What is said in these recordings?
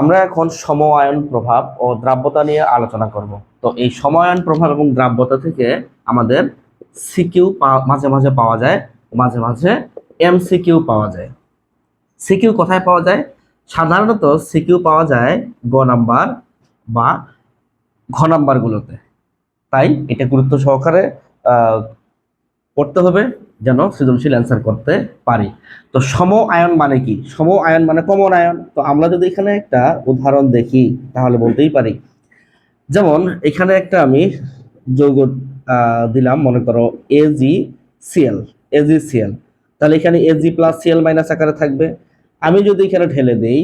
আমরা এখন সমআয়ন প্রভাব ও দ্রাব্যতা নিয়ে আলোচনা করব। তো এই সময়ায়ন প্রভাব এবং দ্রাব্যতা থেকে আমাদের সিকিউ মাঝে মাঝে পাওয়া যায়, মাঝে মাঝে এমসিকিউ পাওয়া যায়। সিকিউ কোথায় পাওয়া যায়? সাধারণত সিকিউ পাওয়া যায় গ নাম্বার বা ঘ নাম্বারগুলোতে। তাই এটা গুরুত্ব সহকারে পড়তে হবে যেন সৃজনশীল অ্যান্সার করতে পারি। তো সম আয়ন মানে কি? সম আয়ন মানে কমন আয়ন। তো আমরা যদি এখানে একটা উদাহরণ দেখি, তাহলে বলতেই পারি। যেমন এখানে একটা আমি যৌগ দিলাম, মনে করো এজি সিএল এজি সিএল তাহলে এখানে এজি প্লাস সিএল মাইনাস আকারে থাকবে। আমি যদি এখানে ঢেলে দেই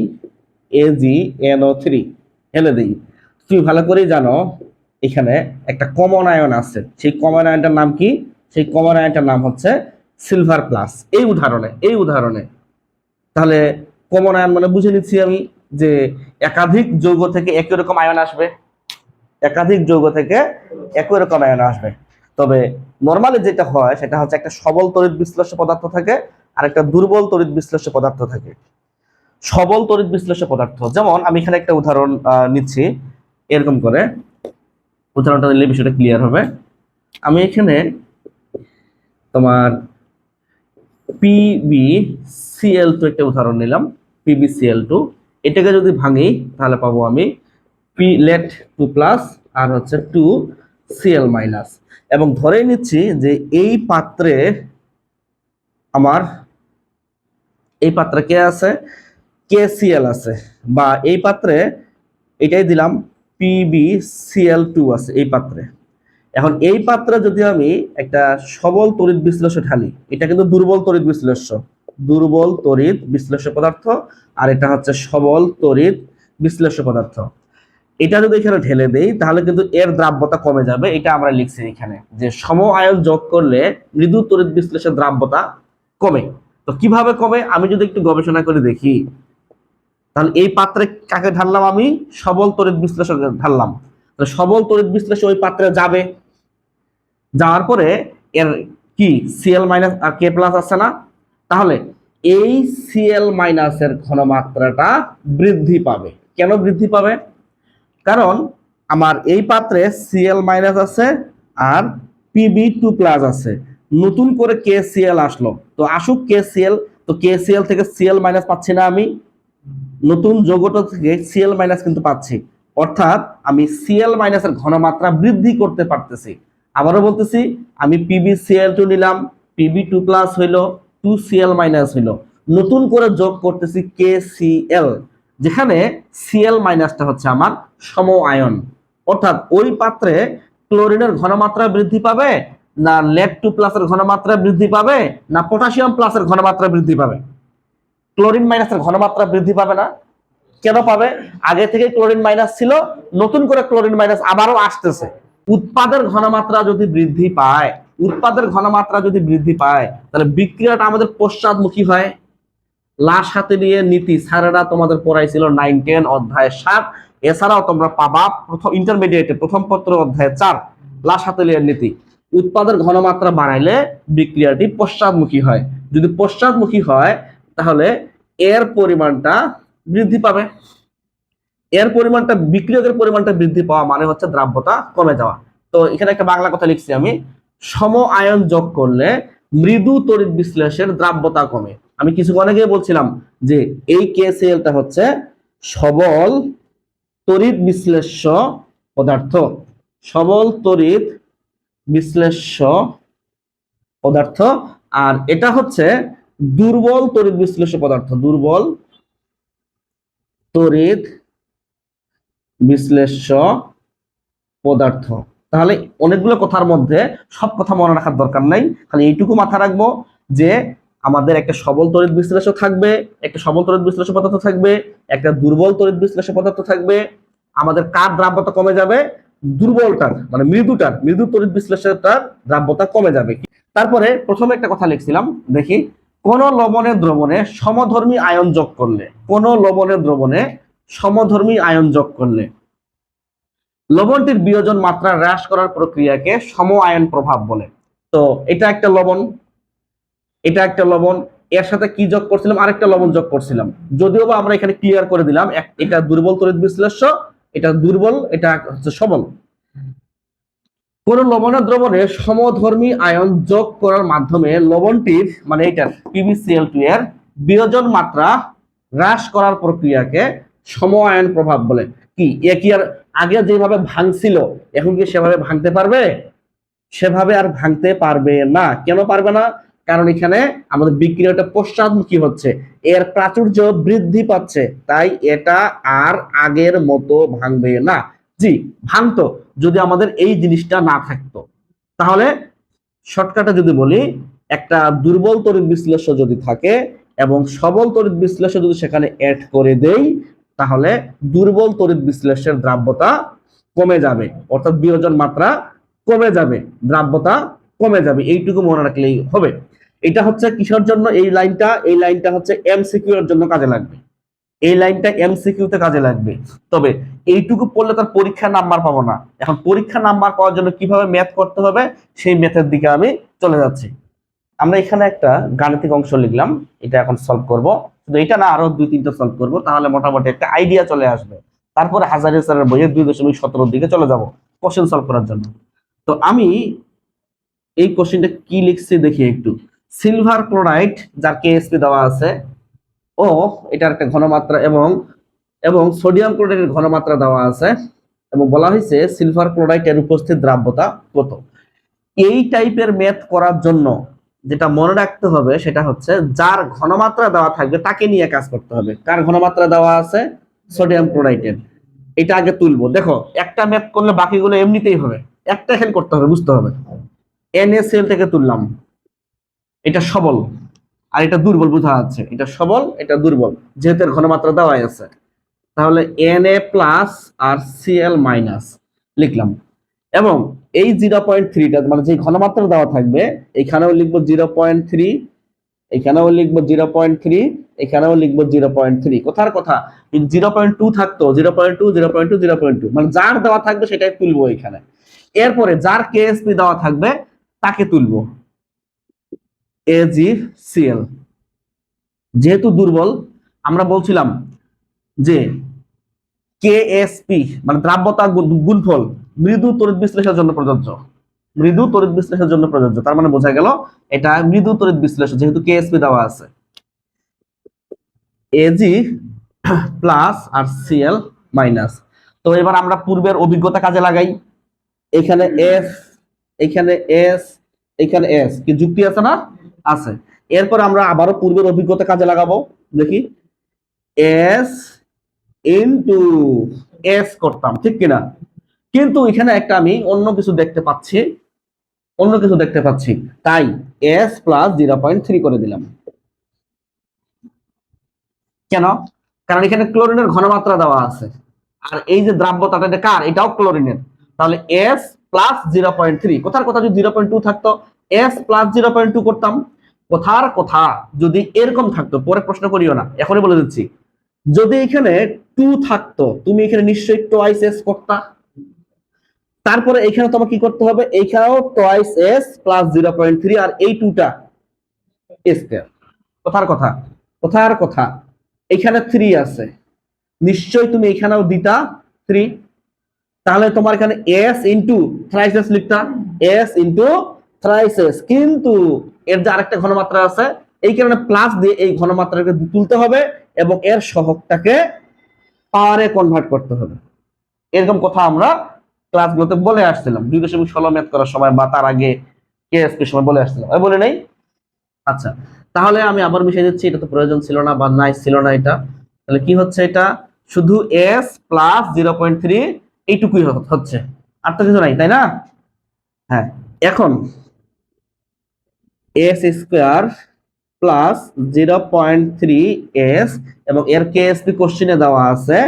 এজি এনও থ্রি ঢেলে দিই। তুমি ভালো করেই জানো, এখানে একটা কমন আয়ন আছে। সেই কমন আয়নটার নাম কি? সেই কমন আয়নটার নাম হচ্ছে সিলভার প্লাস এই উদাহরণে এই উদাহরণে। তাহলে কমন আয়ন মানে বুঝে নিচ্ছি আমি যে একাধিক যৌগ থেকে একই রকম আয়ন আসবে। একাধিক যৌগ থেকে একই রকম আয়ন আসবে। তবে নর্মালি যেটা হয়, সেটা হচ্ছে একটা সবল তড়িৎ বিশ্লেষ্য পদার্থ থাকে, আর একটা দুর্বল তড়িৎ বিশ্লেষ্য পদার্থ থাকে। সবল তড়িৎ বিশ্লেষ্য পদার্থ, যেমন আমি এখানে একটা উদাহরণ নিচ্ছি, এরকম করে। উদাহরণটা দিলে বিষয়টা ক্লিয়ার হবে। আমি এখানে তোমার পিবি সিএল টু একটা উদাহরণ নিলাম পিবি সিএল টু এটাকে যদি ভাঙি, তাহলে পাবো আমি পি লেট টু প্লাস আর হচ্ছে টু সিএল মাইনাস এবং ধরে নিচ্ছি যে এই পাত্রে আমার, এই পাত্রে কে আছে? কে সিএল আছে। বা এই পাত্রে এটাই দিলাম পিবি সিএল টু আছে এই পাত্রে। এখন এই পাত্রে যদি আমি একটা সবল তড়িৎ বিশ্লেষ্য ঢালি, এটা কিন্তু দুর্বল তড়িৎ বিশ্লেষ্য দুর্বল তড়িৎ বিশ্লেষ্য পদার্থ, আর এটা হচ্ছে সবল তড়িৎ বিশ্লেষ্য পদার্থ। এটা যদি এখানে ঢেলে দেই, তাহলে কিন্তু এর দ্রাব্যতা কমে যাবে। এটা আমরা লিখছি এখানে, যে সম আয়ন যোগ করলে মৃদু তড়িৎ বিশ্লেষের দ্রাব্যতা কমে। তো কীভাবে কমে? আমি যদি একটু গবেষণা করে দেখি, তাহলে এই পাত্রে কাকে ঢাললাম আমি? সবল তড়িৎ বিশ্লেষক ঢাললাম। সবল তড়িৎ বিশ্লেষণ ওই পাত্রে যাবে। যাওয়ার পরে এর কি সিএল মাইনাস আর কে প্লাস আছে না? তাহলে এই সিএল মাইনাসের ঘনমাত্রাটা বৃদ্ধি পাবে। কেন বৃদ্ধি পাবে? কারণ আমার এই পাত্রে সিএল মাইনাস আছে আর পিবি টু প্লাস আছে। নতুন করে কে সিএল আসলো। তো আসুক কে সিএল তো কে সিএল থেকে সিএল মাইনাস পাচ্ছি না আমি। নতুন যৌগটা থেকে সিএল মাইনাস কিন্তু পাচ্ছি। অর্থাৎ আমি সিএল মাইনাসের ঘনমাত্রা বৃদ্ধি করতে পারতেছি। আবারও বলতেছি, আমি P B C L two নিলাম পিবি টু প্লাস হইল টু সিএল মাইনাস হইল। নতুন করে যোগ করতেছি কে সিএল যেখানে সিএল মাইনাসটা হচ্ছে আমার সম আয়ন। অর্থাৎ ওই পাত্রে ক্লোরিনের ঘনমাত্রা বৃদ্ধি পাবে, না লেড টু প্লাসের ঘনমাত্রা বৃদ্ধি পাবে, না পটাশিয়াম প্লাসের ঘনমাত্রা বৃদ্ধি পাবে। ক্লোরিন মাইনাসের ঘনমাত্রা বৃদ্ধি পাবে না। কেন পাবে? আগে থেকে ক্লোরিন মাইনাস ছিল, নতুন করে ক্লোরিন মাইনাস আবারও আসতেছে। উৎপাদের ঘনমাত্রা যদি বৃদ্ধি পায়, উৎপাদের ঘনমাত্রা যদি বৃদ্ধি পায়, তাহলে বিক্রিয়াটা আমাদের পশ্চাৎমুখী হয়। লাশ হাতে নিয়ে নীতি স্যারেরা তোমাদের পড়াইছিল নাইন টেন অধ্যায় সাত। এছাড়াও তোমরা পাবা প্রথম ইন্টারমিডিয়েটে প্রথম পত্র অধ্যায় চার, লাশ হাতে নিয়ে নীতি। উৎপাদের ঘনমাত্রা বাড়াইলে বিক্রিয়াটি পশ্চাৎমুখী হয়। যদি পশ্চাৎমুখী হয়, তাহলে এর পরিমাণটা বৃদ্ধি পাবে। এর পরিমাণটা, বিক্রিয়কের পরিমাণটা বৃদ্ধি পাওয়া মানে হচ্ছে দ্রাব্যতা কমে যাওয়া। তো এখানে একটা বাংলা কথা লিখছি আমি। সম আয়ন যোগ করলে মৃদু তড়িৎ বিশ্লেষের দ্রাব্যতা কমে। আমি কিছুক্ষণ আগে বলছিলাম যে এই কেসিএলটা হচ্ছে সবল তড়িৎ বিশ্লেষ্য পদার্থ। সবল তড়িৎ বিশ্লেষ্য পদার্থ। আর এটা হচ্ছে দুর্বল তড়িৎ বিশ্লেষ্য পদার্থ। দুর্বল তড়িৎ বিশ্লেষ্য পদার্থ। তাহলে অনেকগুলো কথার মধ্যে সব কথা মনে রাখার দরকার নাই। খালি এইটুকু মাথা রাখব যে আমাদের একটা সবল তড়িৎ বিশ্লেষক থাকবে, একটা সবল তড়িৎ বিশ্লেষক পদার্থ থাকবে, একটা দুর্বল তড়িৎ বিশ্লেষক পদার্থ থাকবে। আমাদের কার দ্রাব্যতা কমে যাবে? দুর্বলটার মানে মৃদুটার, মৃদু তড়িৎ বিশ্লেষকটার দ্রাব্যতা কমে যাবে। তারপরে প্রথমে একটা কথা লিখছিলাম, দেখি, কোন লবণের দ্রবণে সমধর্মী আয়ন যোগ করলে, কোন লবণের দ্রবণে সমধর্মী আয়ন যোগ করলে। লবণটির বিয়োজন মাত্রা হ্রাস করার প্রক্রিয়াকে সম আয়ন প্রভাব বলে। তো এটা একটা লবণ, এটা একটা লবণ, এর সাথে কি যোগ করছিলাম? আরেকটা লবণ যোগ করছিলাম। যদিও বা আমরা এখানে ক্লিয়ার করে দিলাম এটা দুর্বল তড়িৎ বিশ্লেষ্য, এটা দুর্বল, এটা হচ্ছে সবল। কোন লবণের দ্রবণে সমধর্মী আয়ন যোগ করার মাধ্যমে লবণটির মানে এটার পিবিসিএল টু এর বিয়োজন মাত্রা হ্রাস করার প্রক্রিয়াকে সম আয়ন প্রভাব বলে। কি? এ কি আর আগে যেভাবে ভাঙছিল, এখন কি সেভাবে ভাঙতে পারবে? সেভাবে আর ভাঙতে পারবে না। কেন পারবে না? কারণ এখানে আমাদের বিক্রিয়াটা পশ্চাদমুখী হচ্ছে। এর প্রাচুর্য বৃদ্ধি পাচ্ছে, তাই এটা আর আগের মতো ভাঙবে না। জি, ভাঙতো, যদি আমাদের এই জিনিসটা না থাকতো। তাহলে শর্টকাটে যদি বলি, একটা দুর্বল তড়িৎ বিশ্লেষ্য যদি থাকে এবং সবল তড়িৎ বিশ্লেষ্য যদি সেখানে অ্যাড করে দেই তাহলে দুর্বল তড়িৎ বিশ্লেষ্যের দ্রাব্যতা কমে যাবে। অর্থাৎ বিয়োজন মাত্রা কমে যাবে, দ্রাব্যতা কমে যাবে। এইটুকু মনে রাখলেই হবে। এটা হচ্ছে কিসের জন্য? এই লাইনটা এই লাইনটা হচ্ছে এমসিকিউ এর জন্য কাজে লাগবে। এই লাইনটা এমসিকিউ তে কাজে লাগবে। তবে এইটুকু পড়লে তার পরীক্ষা নাম্বার পাবো না। এখন পরীক্ষা নাম্বার পাওয়ার জন্য কীভাবে ম্যাথ করতে হবে, সেই ম্যাথের দিকে আমি চলে যাচ্ছি। আমরা এখানে একটা গাণিতিক অংশ লিখলাম। এটা এখন সলভ করব। শুধু এটা না, আরও দুই, তিনটা সলভ করব, তাহলে মোটামুটি একটা আইডিয়া চলে আসবে। তারপরে হাজারি স্যারের বইয়ের দুই দশমিক সতেরোর দিকে চলে যাব কোশ্চেন সলভ করার জন্য। তো আমি এই কোশ্চেনটা কি লিখছি দেখি একটু। সিলভার ক্লোরাইড যার কেএসপি দেওয়া আছে, ও, এটার একটা ঘনমাত্রা এবং এবং সোডিয়াম ক্লোরাইডের ঘনমাত্রা দেওয়া আছে, এবং বলা হয়েছে সিলভার ক্লোরাইডের উপস্থিত দ্রাব্যতা কত। এই টাইপের ম্যাথ করার জন্য যেটা মনে রাখতে হবে সেটা হচ্ছে যার ঘনমাত্রা দেওয়া থাকবে তাকে নিয়ে কাজ করতে হবে। কার ঘনমাত্রা দেওয়া আছে? সোডিয়াম ক্লোরাইডের এটা আগে তুলবো। দেখো, একটা ম্যাথ করলে বাকিগুলো এমনিতেই হবে। একটা এখানে করতে হবে, বুঝতে হবে। এনএসএল থেকে তুললাম। এটা সবল। আর এটা দুর্বল বোঝা যাচ্ছে। এটা সবল, এটা দুর্বল। যেহেতু এর ঘনমাত্রা দেওয়াই আছে। তাহলে এন এ প্লাস আর সিএল মাইনাস লিখলাম। এবং এই জিরো পয়েন্ট থ্রিটা মানে যে ঘনমাত্রা দেওয়া থাকবে, এখানেও লিখব জিরো পয়েন্ট থ্রি এখানেও লিখব জিরো পয়েন্ট থ্রি এখানেও লিখব জিরো পয়েন্ট থ্রি কোথার কথা জিরো পয়েন্ট টু থাকতো zero point two zero point two zero point two মানে যার দেওয়া থাকবে সেটাই তুলবো এখানে। এরপরে যার কেএসপি দেওয়া থাকবে, তাকে তুলবো। এজি সিএল যেহেতু দুর্বল, আমরা বলছিলাম যে কেএসপি মানে দ্রাব্যতা গুণফল মৃদু তড়িৎ বিশ্লেষণের জন্য প্রযোজ্য। মৃদু তড়িৎ বিশ্লেষণের জন্য প্রযোজ্য। তার মানে বোঝা গেল, এটা মৃদু তড়িৎ বিশ্লেষণ, যেহেতু কেএসপি দেওয়া আছে। এজি প্লাস আর সিএল মাইনাস তো এবার আমরা পূর্বের অভিজ্ঞতা কাজে লাগাই। এখানে এফ এখানে এস এখানে এস কি যুক্তি আছে না? আছে। এরপর আমরা আবারও পূর্বের অভিজ্ঞতা কাজে লাগাবো। দেখি। এস ইনটু এস করতাম, ঠিক কিনা? কিন্তু এখানে একটা আমি অন্য কিছু দেখতে পাচ্ছি, অন্য কিছু দেখতে পাচ্ছি। তাই S plus zero point three করে দিলাম। কেন? কারণ এখানে ক্লোরিনের ঘনমাত্রা দেওয়া আছে। আর এই যে দ্রাব্যতাটা কার? এটাও ক্লোরিনের তাহলে S plus zero point three কোথার কথা যদি জিরো পয়েন্ট টু থাকতো S plus zero point two করতাম। কোথার কথা যদি এরকম থাকতো, পরে প্রশ্ন করিও না, এখনই বলে দিচ্ছি। যদি এখানে টু থাকতো, তুমি এখানে নিশ্চয়ই টোয়াইস এস করতা। তারপরে এখানে তোমাকে কি করতে হবে? এইখানেও twice S plus zero point three আর এই টুটা স্কোয়ার কথার কথা কথার কথা। এখানে থ্রি আছে। নিশ্চয়ই তুমি এখানেও দিতা থ্রি তাহলে তোমার এখানে এস ইন্টু থ্রাইস এস লিখতা এস ইন্টু থ্রাইস এস কিন্তু এর যে আরেকটা ঘনমাত্রা আছে এই কারণে প্লাস দিয়ে এই ঘনমাত্রাকে তুলতে হবে এবং এর সহগটাকে পাওয়ারে কনভার্ট করতে হবে। এরকম কথা আমরা ক্লাসগুলোতে বলে আসছিলাম। দুই দশমিক ষোলো ম্যাথ করার সময় বা তার আগে কেএসপি সময় বলে আসছিলাম। আমি বলে নেই? আচ্ছা তাহলে আমি আবার মিশিয়ে দিচ্ছি। এটা তো প্রয়োজন ছিল না বা নাই, ছিল না এটা। তাহলে কি হচ্ছে এটা? শুধু S plus zero point three এইটুকুই হচ্ছে। আর তো কিছু নাই, তাই না? হ্যাঁ এখন S square plus zero point three S এবং এর কেএসপি কোশ্চিনে দেওয়া আছে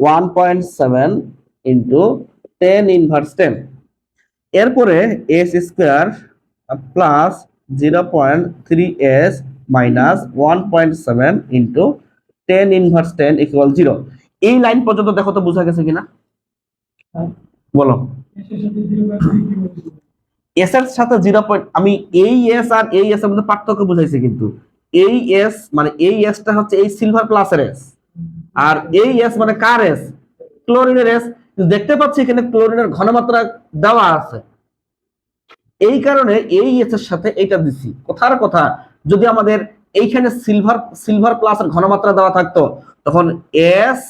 one point seven into ten inverse ten এরপরে S square plus zero point three S minus one point seven into ten inverse ten equal zero এই line পর্যন্ত দেখো তো বোঝা গেছে কিনা? বলো। এস এর সাথে জিরো পয়েন্ট আমি এই এস আর এই এস এর মধ্যে পার্থক্য বুঝাইছি কিন্তু। এই এস মানে এই এসটা হচ্ছে এই সিলভার প্লাসের এস আর এই এস মানে কার এস ক্লোরিনের এস দেখতে পাচ্ছি এখানে ক্লোরিনের ঘনমাত্রা দেওয়া আছে। এই কারণে এই এস এর সাথে এইটা দিছি। কথার কথা, যদি আমাদের এইখানে সিলভার সিলভার প্লাস প্লাসের ঘনমাত্রা দেওয়া থাকতো, তখন এস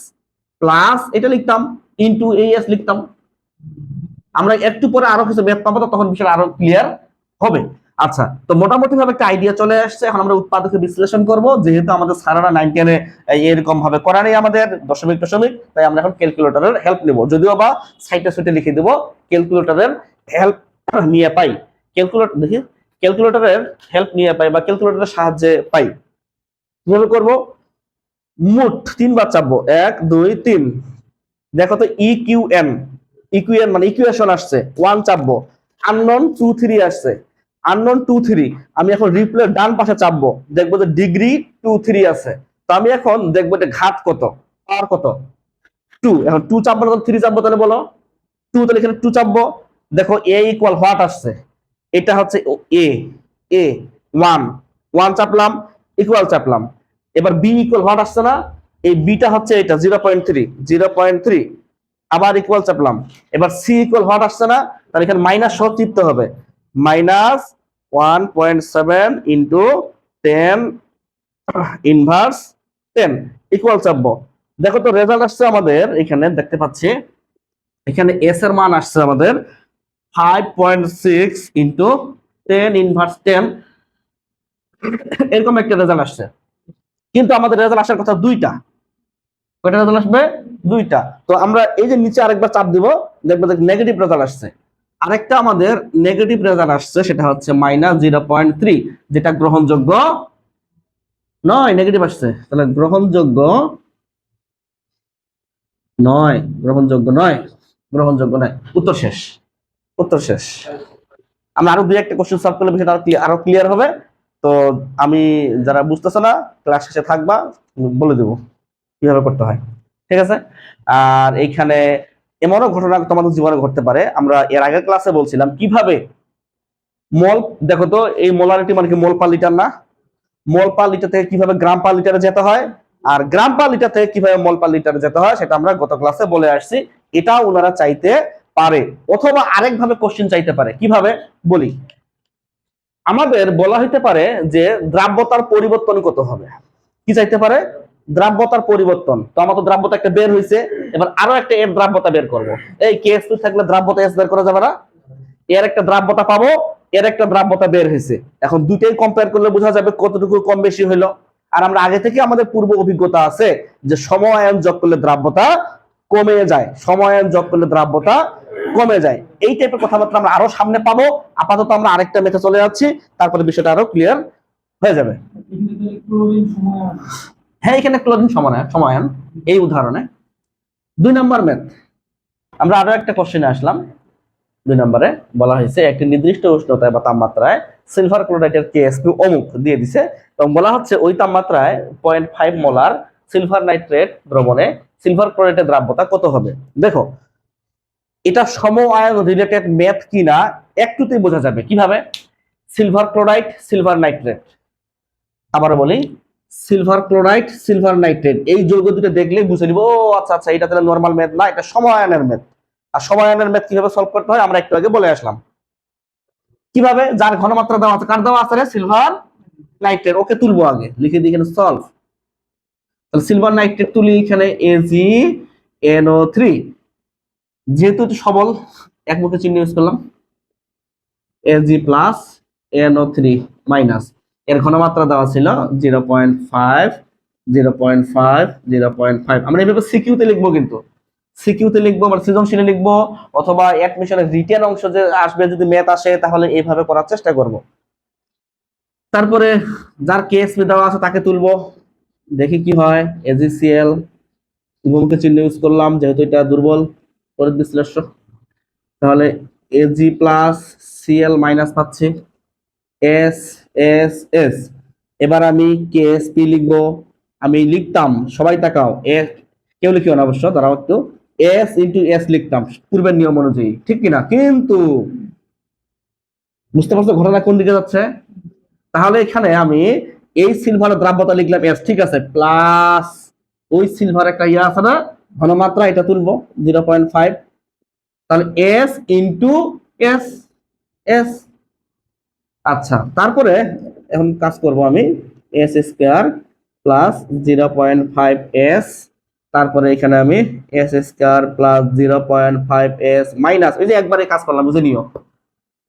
প্লাস এটা লিখতাম ইনটু এই এস লিখতাম। আমরা একটু পরে আরও কিছু ম্যাথ পাবো তখন বিষয়টা আরও ক্লিয়ার হবে। আচ্ছা তো মোটামুটি ভাবে একটা আইডিয়া চলে আসছে। এখন আমরা উৎপাদকে বিশ্লেষণ করব। যেহেতু আমাদের সারারা নাইন টেনে এরকম ভাবে করা নেই আমাদের, দশমিক দশমিক, তাই আমরা এখন ক্যালকুলেটরের হেল্প নেব। যদিও বা সাইটে সাইটে লিখে দেব ক্যালকুলেটরের হেল্প নিয়ে পাই। ক্যালকুলেটর দেখি ক্যালকুলেটরের হেল্প নিয়ে পাই বা ক্যালকুলেটরের সাহায্যে পাই। কীভাবে করব? মোট তিনবার চাপবো। এক, দুই, তিন। দেখো তো ই কিউ এন ইকুয়েন মানে ইকুয়েশন আসছে। ওয়ান চাপবো। আননন টু থ্রি আসছে। আননন টু থ্রি আমি এখন রিপ্লে ডান পাশে চাপবো। দেখব যে ডিগ্রি টু থ্রি আছে। তো আমি এখন দেখব যে ঘাত কত আর কত। টু এখন টু চাপবো না থ্রি চাপবো, তাহলে বলো। টু তাহলে এখানে টু চাপবো। দেখো এ ইকুয়াল হোয়াট আসছে? এটা হচ্ছে এ এ ওয়ান ওয়ান চাপলাম ইকুয়াল চাপলাম। এবার বি ইকুয়াল হোয়াট আসছে না? এই বিটা হচ্ছে এটা zero point three zero point three আবার ইকুয়াল চাপলাম। এবার সি ইকুয়াল হোয়াট আসছে না? তাহলে এখানে মাইনাস সহ চিপতে হবে। Minus one point seven into ten inverse ten equal চাপবো দেখো তো রেজাল্ট আসছে আমাদের এখানে, দেখতে পাচ্ছি। এখানে এস এর মান আসছে আমাদের five point six into ten inverse ten এরকম একটা রেজাল্ট আসছে। কিন্তু আমাদের রেজাল্ট আসার কথা দুইটা। কয়টা রেজাল্ট আসবে? দুইটা। তো আমরা এই যে নিচে আরেকবার চাপ দিব, দেখব নেগেটিভ রেজাল্ট আসছে। আরেকটা আমাদের নেগেটিভ রেজাল্ট আসছে, সেটা হচ্ছে মাইনাস জিরো পয়েন্ট থ্রি যেটা গ্রহণযোগ্য নয় নেগেটিভ আসছে। তাহলে গ্রহণযোগ্য নয় গ্রহণযোগ্য নয় গ্রহণযোগ্য নয়। উত্তর শেষ উত্তর শেষ। আমরা আরও দুই একটা কোশ্চেন সলভ করলে বিষয়টা আরও ক্লিয়ার হবে। তো আমি, যারা বুঝতেছে না ক্লাস শেষে থাকবা, বলে দেবো। কীভাবে করতে হয়? ঠিক আছে? আর এইখানে এমনও ঘটনা তোমাদের জীবনে ঘটতে পারে। আমরা এর আগের ক্লাসে বলছিলাম, কীভাবে মল, দেখো তো, এই মোলারিটি মানে কি মোল পার লিটার না? মোল পার লিটার থেকে কীভাবে গ্রাম পার লিটারে যেতে হয়? আর গ্রাম পার লিটার থেকে কীভাবে মোল পার লিটারে যেতে হয়, সেটা আমরা গত ক্লাসে বলে আসছি। এটাও ওনারা চাইতে পারে, অথবা আরেকভাবে কোশ্চেন চাইতে পারে। কীভাবে? বলি। আমাদের বলা হইতে পারে যে দ্রাব্যতার পরিবর্তন কত হবে? কি চাইতে পারে? দ্রাব্যতার পরিবর্তন। তো আমার তো দ্রাব্যতা একটা বের হয়েছে এবার আরও একটা এর দ্রাব্যতা বের করব। এই কেএস থাকলে দ্রাব্যতা এস বের করা যাবে না। এর একটা দ্রাব্যতা পাবো, এর একটা দ্রাব্যতা বের হয়েছে এখন দুইটাই কম্পেয়ার করলে বোঝা যাবে কতটুকু কম বেশি হইল। আর আমরা আগে থেকে আমাদের পূর্ব অভিজ্ঞতা আছে যে সময়ায়ন যোগ করলে দ্রাব্যতা কমে যায়। সময়ায়ন যোগ করলে দ্রাব্যতা কমে যায়। এই টাইপের কথাবার্তা আমরা আরও সামনে পাবো। আপাতত আমরা আরেকটা মেথে চলে যাচ্ছি। তারপরে বিষয়টা আরও ক্লিয়ার হয়ে যাবে। হ্যাঁ এখানে ক্লোরিন সমানায়ন সমায়ন এই উদাহরণে দুই নম্বর ম্যাথ আমরা আরও একটা কোশ্চেনে আসলাম। দুই নম্বরে বলা হয়েছে, একটি নির্দিষ্ট উষ্ণতায় বা তাপমাত্রায় সিলভার ক্লোরাইডের কেএসপি অমুক দিয়ে দিছে। এবং বলা হচ্ছে, ওই তাপমাত্রায় point five molar silver nitrate দ্রবণে সিলভার ক্লোরাইডের দ্রাব্যতা কত হবে? দেখো, এটা সম আয়ন রিলেটেড ম্যাথ কিনা একটুতেই বোঝা যাবে। কীভাবে? সিলভার ক্লোরাইড সিলভার নাইট্রেট আবার বলি সিলভার ক্লোরাইড সিলভার নাইট্রেট এই যৌগ দুটো দেখলেই বুঝে নিব, ও আচ্ছা আচ্ছা এটা তাহলে নর্মাল ম্যাথ না, এটা সময়ায়নের ম্যাথ আর সময়ায়নের ম্যাথ কীভাবে সলভ করতে হয়, আমরা একটু আগে বলে আসলাম। কীভাবে? যার ঘনমাত্রা দেওয়া আছে, কার দেওয়া আছে সিলভার নাইট্রেট ওকে তুলবো আগে, লিখে দিই এখানে সলভ তাহলে সিলভার নাইট্রেট তুলি এখানে এজি এনও থ্রি যেহেতু সবল, এক মুখে চিহ্ন ইউজ করলাম। A G plus N O three minus এর ঘনমাত্রা দেওয়া ছিল zero point five, zero point five, zero point five. আমরা এইভাবে সিকিউতে লিখব কিন্তু। সিকিউতে লিখব মানে সৃজনশীলে লিখব, অথবা এক মিশনের রিটেন অংশ যে আসবে, যদি ম্যাথ আসে, তাহলে এইভাবে করার চেষ্টা করব। তারপরে যার কেএসপি দেওয়া আছে, তাকে তুলবো। দেখি কি হয়। এজিসিএল উভমুখে চিহ্ন ইউজ করলাম, যেহেতু এটা দুর্বল। তড়িৎ বিশ্লেষ্য তাহলে A G plus C L minus পাচ্ছি। S S S. এবার আমি কে, এস, পি লিখব। আমি লিখতাম, সবাই তাকাও এস কেউ লিখিও না অবশ্য তারাও একটু। এস ইন্টু এস লিখতাম, পূর্বের নিয়ম অনুযায়ী, ঠিক কিনা? কিন্তু বুঝতে পারছ ঘটনা কোন দিকে যাচ্ছে? তাহলে এখানে আমি এই সিলভারের দ্রাব্যতা লিখলাম এস, ঠিক আছে? প্লাস ওই সিলভার একটা ইয়ে আছে না? ঘনমাত্রা, এটা তুলবো জিরো পয়েন্ট ফাইভ তাহলে এস ইন্টু এস এস। আচ্ছা তারপরে এখন কাজ করব আমি S square plus zero point five S তারপরে এখানে আমি S square plus zero point five S minus ওই যে একবারে কাজ করলাম, বুঝে নিও।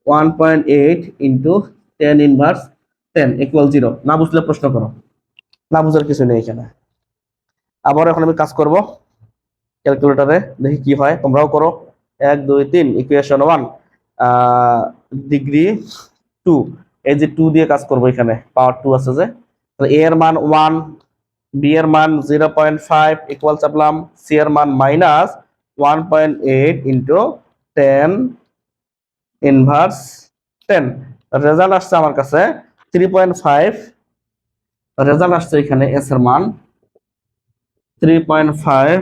One point eight into ten inverse ten equal zero না বুঝলে প্রশ্ন করো। না বুঝার কিছু নেই এখানে। আবার এখন আমি কাজ করব ক্যালকুলেটরে দেখি কি হয়, তোমরাও করো। এক, দুই, তিন ইকুয়েশন ওয়ান ডিগ্রি টু এই যে টু দিয়ে কাজ করব এখানে পাওয়ার টু আছে যে। এ এর মান ওয়ান বি এর মান জিরো পয়েন্ট ফাইভ ইকুয়াল চাপলাম সি এর মান minus one point eight into ten inverse ten result আসছে আমার কাছে থ্রি পয়েন্ট ফাইভ রেজাল্ট আসছে এখানে এস এর মান three point five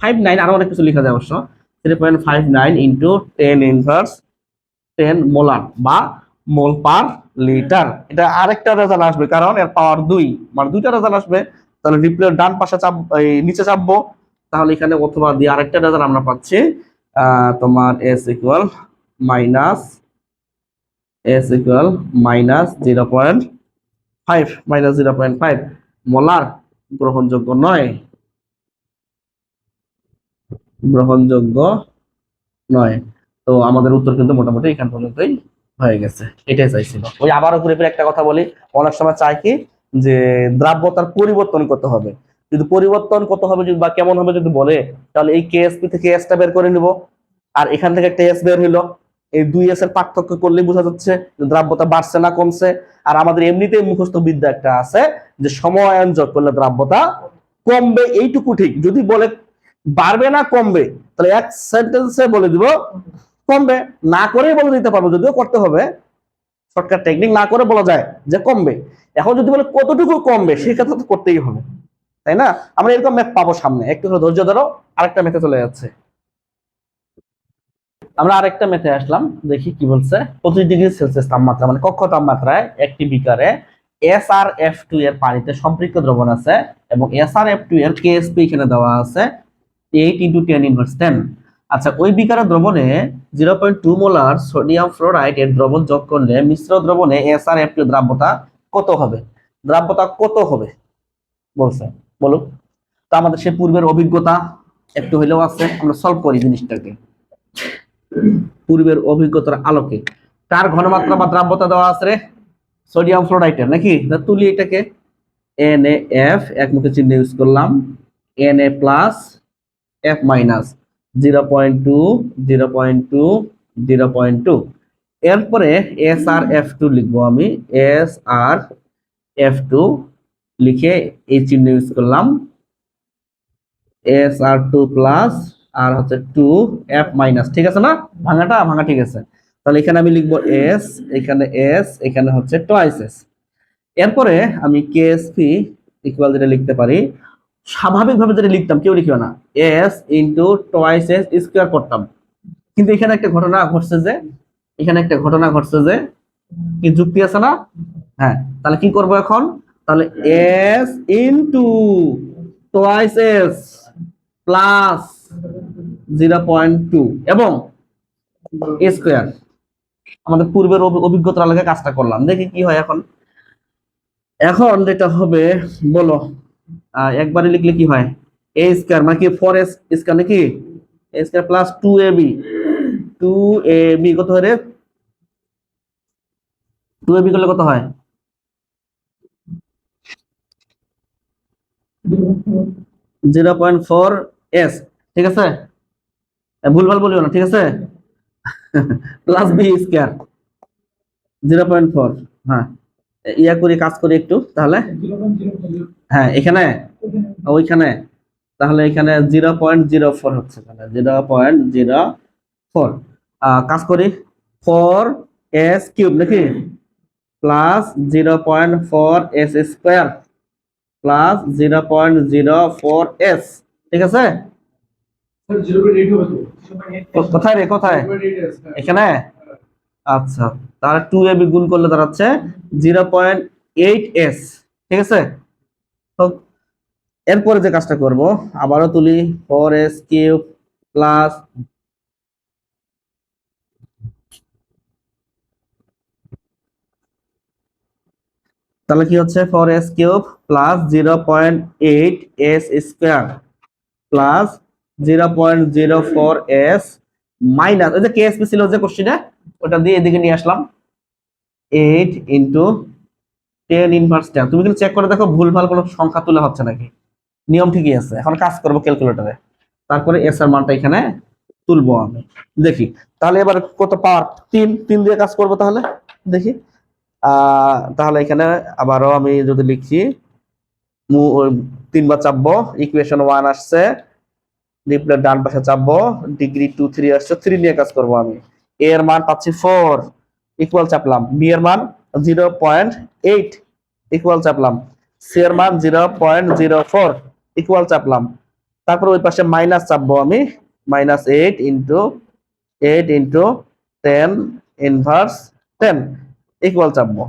five nine আরও অনেক কিছু লেখা যায় অবশ্য। Three point five nine into ten inverse ten molar বা মোল পার লিটার। এটা আরেকটা রেজাল্ট আসবে, কারণ এর পাওয়ার দুই। মানে দুইটা রেজাল্ট আসবে, তাহলে রিপ্লে ডান পাশে চাপ নিচে চাপবো। তাহলে এখানে অথবা দিয়ে আরেকটা রেজাল্ট আমরা পাচ্ছি তোমার S equal minus S equal minus zero point five minus zero point five molar গ্রহণযোগ্য নয়। গ্রহণযোগ্য নয়। তো আমাদের উত্তর কিন্তু মোটামুটি এখান পর্যন্তই হয়ে গেছে, এটাই চাইছিল ওই আবারও ঘুরে ফিরে একটা কথা বলি, অনেক সময় চাই কি যে দ্রাব্যতার পরিবর্তন করতে হবে। যদি পরিবর্তন কত হবে যদি বা কেমন হবে যদি বলে, তাহলে এই কেএসপি থেকে এসটা বের করে নিব। আর এখান থেকে একটা এস বের হইল। এই দুই এস এর পার্থক্য করলে বোঝা যাচ্ছে দ্রাব্যতা বাড়ছে না কমছে। আর আমাদের এমনিতেই মুখস্থ বিদ্যা একটা আছে যে সময়ায়ন যোগ করলে দ্রাব্যতা কমবে, এইটুকু ঠিক। যদি বলে বাড়বে না কমবে, তাহলে এক সেন্টেন্সে বলে দিব কমবে, না করেই বলে দিতে পারব, যদিও করতে হবে। শর্টকাট টেকনিক না করে বলা যায় যে কমবে। এখন যদি বলে কতটুকু কমবে সেক্ষেত্রে তো করতেই হবে, তাই না? আমরা এরকম ম্যাথ পাবো সামনে। একটু করে ধৈর্য ধরো, আরেকটা ম্যাথে চলে যাচ্ছে। আমরা আরেকটা ম্যাথে আসলাম, দেখি কি বলছে। পঁচিশ ডিগ্রি সেলসিয়াস তাপমাত্রা মানে কক্ষ তাপমাত্রায় একটি বিকারে এস আর এফ টু এর পানিতে সম্পৃক্ত দ্রবণ আছে এবং এস আর এফ টু এর কেএসপি এখানে দেওয়া আছে eight into ten inverse ten আচ্ছা ওই বিকারের দ্রবণে zero point two molar sodium fluoride এর দ্রবণ যোগ করলে মিশ্র দ্রবণে এস আর এফ দ্রাব্যতা কত হবে? দ্রাব্যতা কত হবে? বলছে বলুক তো আমাদের সে পূর্বের অভিজ্ঞতা একটু হইলেও আছে, আমরা সলভ করি জিনিসটাকে। পূর্বের অভিজ্ঞতার আলোকে। কার ঘনমাত্রা বা দ্রাব্যতা দেওয়া আছে রে, সোডিয়াম ফ্লোরাইডের নাকি? তুলি এটাকে। এন এ এফ একমুখী চিহ্ন ইউজ করলাম। N A plus F minus zero point two, zero point two, zero point two. এরপরে এস আর এফ টু লিখব আমি। এস আর এফ টু লিখে এই চিহ্ন ইউজ করলাম। এস আর টু প্লাস আর হচ্ছে টু, এফ মাইনাস। ঠিক আছে না? ভাঙাটা, ভাঙা ঠিক আছে। তাহলে এখানে আমি লিখব এস, এখানে এস, এখানে হচ্ছে টোয়াইস এস এরপরে আমি কেএসপি ইকুয়াল যেটা লিখতে পারি। স্বাভাবিকভাবে যেটা লিখতাম, কেউ লিখিও না। S into twice S square করতাম। কিন্তু এখানে একটা ঘটনা ঘটছে যে, এখানে একটা ঘটনা ঘটছে যে, কি যুক্তি আছে না? হ্যাঁ তাহলে কি করব এখন? তাহলে S into twice S plus zero point two এবং স্কোয়ার আমাদের পূর্বের অভি- অভিজ্ঞতার আলোকে কাজটা করলাম। দেখি কি হয় এখন। এখন যেটা হবে, বলো। একবারে লিখলে কি হয়? এ স্কোয়ার মানে কি ফোর এস স্কোয়ার নাকি? A square plus two A B two A B কত হয় রে? টু এ বি করলে কত হয়? জিরো পয়েন্ট ফোর এস ঠিক আছে? ভুলভাল বলিও না, ঠিক আছে? Plus B square zero point four হ্যাঁ। ইয়া করি কাজ করি একটু তাহলে? হ্যাঁ এখানে? ওইখানে? তাহলে এখানে জিরো পয়েন্ট জিরো ফোর হচ্ছে তাহলে জিরো পয়েন্ট জিরো ফোর। কাজ করি। ফোর এস কিউব নাকি? Plus zero point four S square. Plus zero point zero four S. ঠিক আছে? কোথায় রে কোথায়? এখানে? আচ্ছা। তাহলে টু এ বি গুণ করলে দাঁড়াচ্ছে জিরো পয়েন্ট এইট এস ঠিক আছে? তো এরপরে যে কাজটা করব, আবারও তুলি ফোর এস কিউব প্লাস তাহলে কি হচ্ছে? Four S cube plus zero point eight S square plus zero point zero four S minus ওই যে কেএসপি ছিল যে কোশ্চিনে ওটা দিয়ে এদিকে নিয়ে আসলাম। Eight into ten inverse ten তুমি কিন্তু চেক করে দেখো ভুলভাল কোনো সংখ্যা তুলে হচ্ছে নাকি। নিয়ম ঠিকই আছে। এখন কাজ করব ক্যালকুলেটরে তারপরে এস এর মানটা এখানে তুলবো আমি। দেখি। তাহলে এবার কত পাওয়ার? তিন। তিন দিয়ে কাজ করব তাহলে? দেখি। তাহলে এখানে আবারও আমি যদি লিখি তিনবার চাপবো ইকুয়েশন ওয়ান আসছে। রিপ্লে ডান পাশে চাপবো ডিগ্রি টু থ্রি আসছে। থ্রি নিয়ে কাজ করব আমি। এ এর মান পাচ্ছি ফোর ইকুয়াল চাপলাম। বি এর মান জিরো পয়েন্ট এইট ইকুয়াল চাপলাম। সি এর মান zero point zero four equal চাপলাম। তারপর ওই পাশে মাইনাস চাপবো আমি। Minus eight into eight into ten inverse ten equal চাপবো।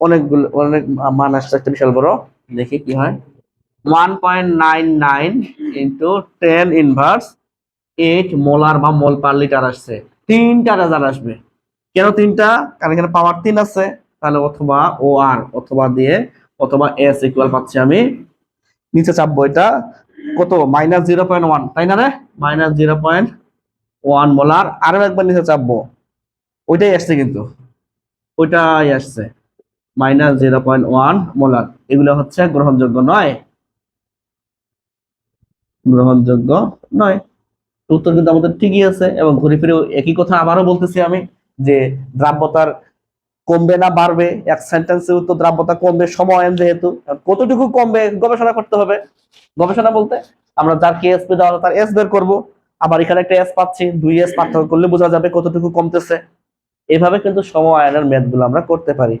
অনেকগুলো, অনেক মান আসছে একটা বিশাল বড়। দেখি কি হয়। One point nine nine into ten inverse eight molar বা মোল পার লিটার আসছে। তিনটা রেজাল্ট আসবে। কেন তিনটা? কারণ এখানে পাওয়ার তিন আছে। তাহলে অথবা ও আর অথবা দিয়ে অথবা এস ইকুয়াল পাচ্ছি আমি। নিচে চাপবো এটা। কত? মাইনাস জিরো পয়েন্ট ওয়ান তাই না রে? Minus zero point one molar আরও একবার নিচে চাপবো। ওইটাই আসছে কিন্তু। ওইটাই আসছে। Minus zero point one molar এগুলো হচ্ছে গ্রহণযোগ্য নয়। গ্রহণযোগ্য নয়। উত্তর কিন্তু আমাদের ঠিকই আছে এবং ঘুরে ফিরে একই কথা আবারও বলতেছি আমি যে দ্রাব্যতার কমবে না, বাড়বে। এক সেন্টেন্সে উত্তর দ্রাব্যতা কমবে, সময় যেহেতু, কতটুকু কমবে গবেষণা করতে হবে। গবেষণা বলতে আমরা যার কেএসপি দেওয়া তার এস বের করব। আবার এখানে একটা এস পাচ্ছি, দুই এস পার্থক্য করলে বোঝা যাবে কতটুকু কমতেছে। এভাবে কিন্তু সময় আয়নের ম্যাথগুলো আমরা করতে পারি।